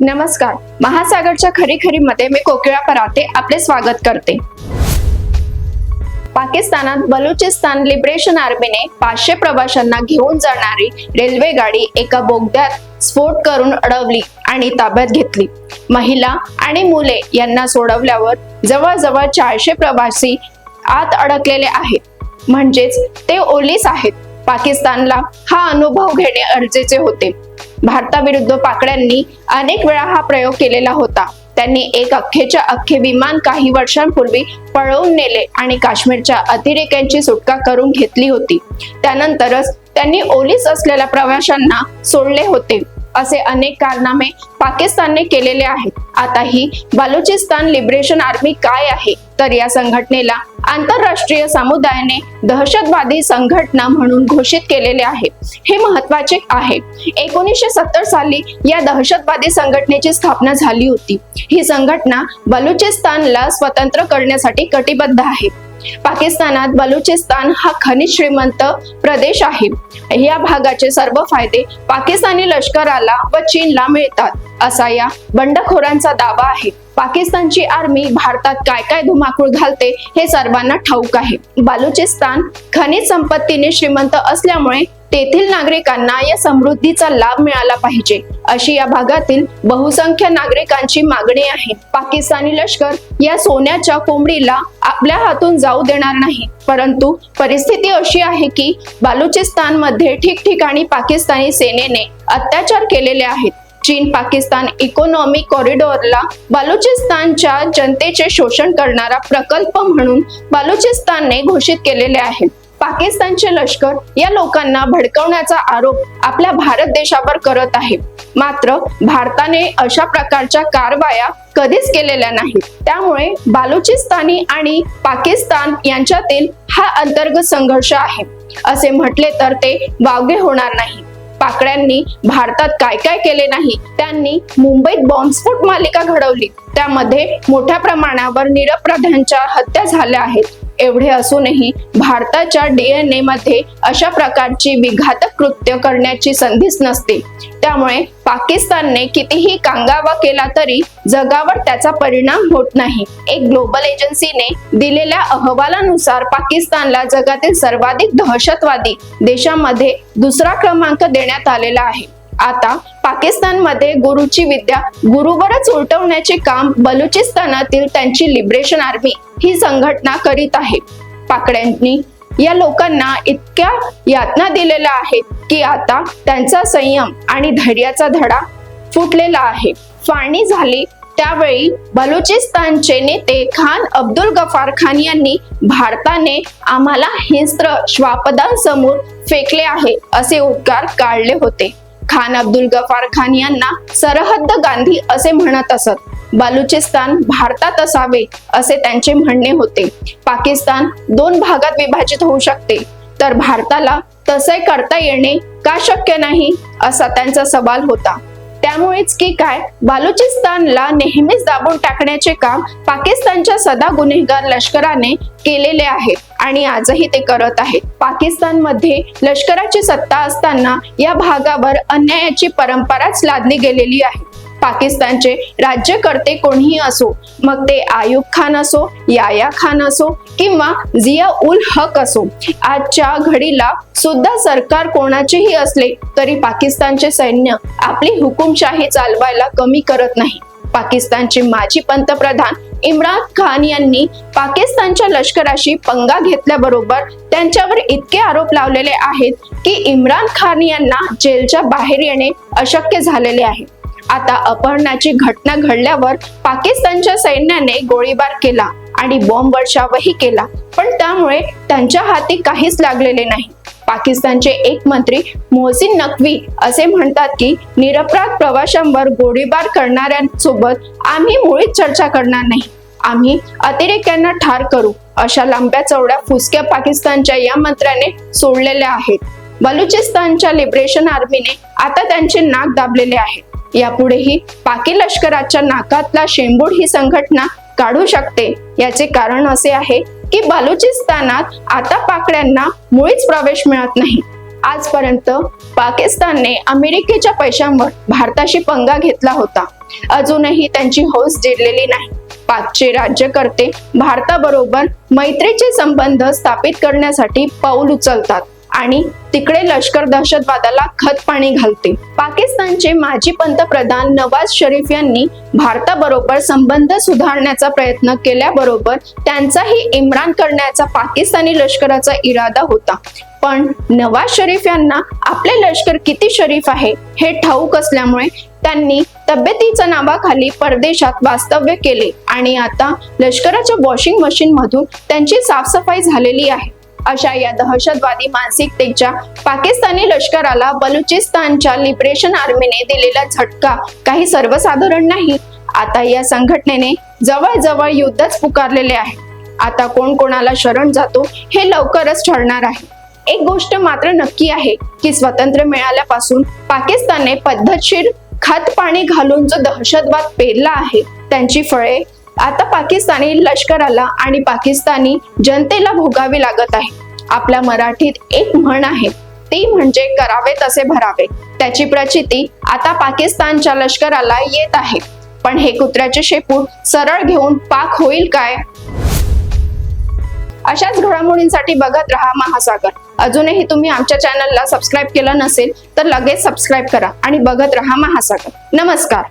नमस्कार. महासागरच्या खरी खरी मध्ये मी कोकिळा पराते आपले स्वागत करते. पाकिस्तानात बलुचिस्तान लिबरेशन आर्मीने पाचशे प्रवाशांना घेऊन जाणारी रेल्वे गाडी एका बोगद्यात स्फोट करून अडवली आणि ताब्यात घेतली. महिला आणि मुले यांना सोडवल्यावर जवळजवळ चारशे प्रवासी आत अडकलेले आहेत. म्हणजेच ते ओलीस आहेत. पाकिस्तानला हा अनुभव घेणे गरजेचे होते. भारताविरुद्ध पाकड्यांनी अनेक वेळा हा प्रयोग केलेला होता. त्यांनी एक अख्खेच्या अख्खे विमान काही वर्षांपूर्वी पळवून नेले आणि काश्मीरच्या अतिरेक्यांची सुटका करून घेतली होती. त्यानंतरच त्यांनी ओलीस असलेल्या प्रवाशांना सोडले होते. असे अनेक कारनामे पाकिस्तानने केलेले आहेत. आता ही बलुचिस्तान लिबरेशन आर्मी काय आहे? तर या संघटनेला आंतरराष्ट्रीय समुदायाने दहशतवादी संघटना म्हणून घोषित केलेले आहे. हे महत्त्वाचे आहे. एकोणीसशे सत्तर साली या दहशतवादी संघटनेची स्थापना झाली होती. ही संघटना बलुचिस्तानला स्वतंत्र करण्यासाठी कटिबद्ध आहे. पाकिस्तानात बलुचिस्तान हा खनिज श्रीमंत प्रदेश आहे. या भागाचे सर्व फायदे पाकिस्तानी लष्कराला व चीनला मिळतात असा या बंडखोरांचा दावा आहे. पाकिस्तानची आर्मी भारतात काय काय धुमाकूळ घालते हे सर्वांना ठाऊक आहे. बलुचिस्तान खनिज संपत्तीने श्रीमंत असल्यामुळे तेथील नागरिकांना या समृद्धीचा लाभ मिळाला पाहिजे. अशी या भागातील बहुसंख्य नागरिकांची मागणी आहे. पाकिस्तानी लष्कर या सोन्याच्या कोंबडीला आपल्या हातून जाऊ देणार नाही. परंतु परिस्थिती अशी आहे की बालुचिस्तानमध्ये ठिकठिकाणी पाकिस्तानी सेनेने अत्याचार केलेले आहेत. चीन पाकिस्तान इकॉनॉमिक कॉरिडॉरला बलुचिस्तानच्या जनतेचे शोषण करणारा प्रकल्प म्हणून बलुचिस्तानने घोषित केलेले आहे. पाकिस्तानचे लष्कर या लोकांना भडकवण्याचा आरोप आपल्या भारत देशावर करत आहे. मात्र भारताने अशा प्रकारच्या कारवाया कधीच केलेल्या नाहीत. त्यामुळे बालुचिस्तानी आणि पाकिस्तान यांच्यातील हा अंतर्गत संघर्ष आहे. असे म्हटले तर ते वावगे होणार नाही. पाकड्यांनी भारतात काय काय केले नाही त्यांनी मुंबईत बॉम्बस्फोट मालिका घडवली. त्यामध्ये मोठ्या प्रमाणावर निरपराध्यांच्या हत्या झाल्या आहेत. एवढे असूनही भारताच्या डीएनए मध्ये अशा प्रकारची विघातक कृत्य करण्याची संधीच नसते. त्यामुळे पाकिस्तानने कितीही कांगावा केला तरी जगावर त्याचा परिणाम होत नाही. एक ग्लोबल एजन्सीने दिलेल्या अहवालानुसार पाकिस्तानला जगातील सर्वाधिक दहशतवादी देशामध्ये दुसरा क्रमांक देण्यात आलेला आहे. आता पाकिस्तानमध्ये गुरुची विद्या गुरुवरच उलटवण्याचे काम बलुचिस्तानातील त्यांची लिबरेशन आर्मी ही संघटना करीत आहे. पाकड्यांनी या लोकांना इतक्या यातना दिलेल्या आहेत की आता त्यांचा संयम आणि धैर्याचा धडा फुटलेला आहे. फाळणी झाली त्यावेळी बलुचिस्तानचे नेते खान अब्दुल गफार खान यांनी भारताने आम्हाला हिंस्त्र श्वापदांसमोर फेकले आहे असे उद्गार काढले होते. खान अब्दुल गफार खान यांना सरहद्द गांधी असे म्हणत असत. बलुचिस्तान भारतात असावे असे त्यांचे म्हणणे होते. पाकिस्तान दोन भागात विभाजित होऊ शकते. तर भारताला तसे करता येणे का शक्य नाही? असा त्यांचा सवाल होता. त्यामुळेच की काय? बालुचिस्तानला नेहमीच दाबून टाकण्याचे काम पाकिस्तानच्या सदा गुन्हेगार लष्कराने केलेले आहे आणि आजही ते करत आहेत. पाकिस्तानमध्ये लष्कराची सत्ता असताना या भागावर अन्यायाची परंपराच लादली गेलेली आहे. पाकिस्तानचे राज्यकर्ते कोणीही असो मग ते आयुब खान असो याया खान असो किंवा जिया उल हक असो आजच्या घडीला सुद्धा सरकार कोणाचेही असले तरी पाकिस्तानचे सैन्य आपली हुकुमशाही चालवायला कमी करत नाही. पाकिस्तानचे माजी पंतप्रधान इम्रान खान यांनी पाकिस्तानच्या लष्कराशी पंगा घेतल्याबरोबर त्यांच्यावर इतके आरोप लावलेले आहेत की इम्रान खान यांना जेलच्या बाहेर येणे अशक्य झालेले आहे. आता अपहरणाची घटना घडल्यावर पाकिस्तानच्या सैन्याने गोळीबार केला आणि बॉम्ब वर्षावही केला. पण त्यामुळे त्यांच्या हाती काहीच लागलेले नाही. पाकिस्तानचे एक मंत्री मोहसिन नकवी असे म्हणतात की निरपराध प्रवाशांवर गोळीबार करणाऱ्यांसोबत आम्ही मुळीच चर्चा करणार नाही. आम्ही अतिरेक्यांना ठार करू. अशा लांब्या चौड्या फुसक्या पाकिस्तानच्या या मंत्र्याने सोडलेल्या आहेत. बलुचिस्तानच्या लिबरेशन आर्मीने आता त्यांचे नाक दाबलेले आहे. यापुढेही पाकी लष्कराच्या नाकातला शेंबूड ही संघटना काढू शकते याचे कारण असे आहे की बलुचिस्तानात आता पाकड्यांना मुळीच प्रवेश मिळत नाही. आजपर्यंत पाकिस्तानने अमेरिकेच्या पैशांवर भारताशी पंगा घेतला होता. अजूनही त्यांची हौस जिरलेली नाही. पाकचे राज्यकर्ते भारताबरोबर मैत्रीचे संबंध स्थापित करण्यासाठी पाऊल उचलतात. आणि तिकडे लष्कर दहशतवादाला खत पाणी घालते. पाकिस्तानचे माजी पंतप्रधान नवाज शरीफ यांनी भारताबरोबर संबंध सुधारण्याचा प्रयत्न केल्याबरोबर त्यांचाही इम्रान करण्याचा पाकिस्तानी लष्कराचा इरादा होता. पण नवाज शरीफ यांना आपले लष्कर किती शरीफ आहे हे ठाऊक असल्यामुळे त्यांनी तब्येतीच्या नावाखाली परदेशात वास्तव्य केले आणि आता लष्कराच्या वॉशिंग मशीन मधून त्यांची साफसफाई झालेली आहे. अशा या दहशतवादी मानसिकतेच्या पाकिस्तानी लष्कराला बलुचिस्तानच्या लिबरेशन आर्मीने दिलेला झटका काही सर्वसाधारण नाही. आता या संघटनेने जवळजवळ युद्धच पुकारलेले आहे. आता कोण कोणाला शरण जातो हे लवकरच ठरणार आहे. एक गोष्ट मात्र नक्की आहे की स्वातंत्र्य मिळाल्यापासून पाकिस्तानने पद्धतशीर खत पाणी घालून जो दहशतवाद पेरला आहे त्यांची फळे आता पाकिस्तानी लष्कराला आणि पाकिस्तानी जनतेला भोगावी लागत आहे. आपल्या मराठीत एक म्हण आहे ती म्हणजे करावे तसे भरावे. त्याची प्रचिती आता पाकिस्तानच्या लष्कराला येत आहे. पण हे कुत्र्याचे शेपूट सरळ घेऊन पाक होईल काय? अशाच घडामोडींसाठी बघत रहा महासागर. अजूनही तुम्ही आमच्या चॅनलला सबस्क्राईब केलं नसेल तर लगेच सबस्क्राईब करा आणि बघत रहा महासागर. नमस्कार.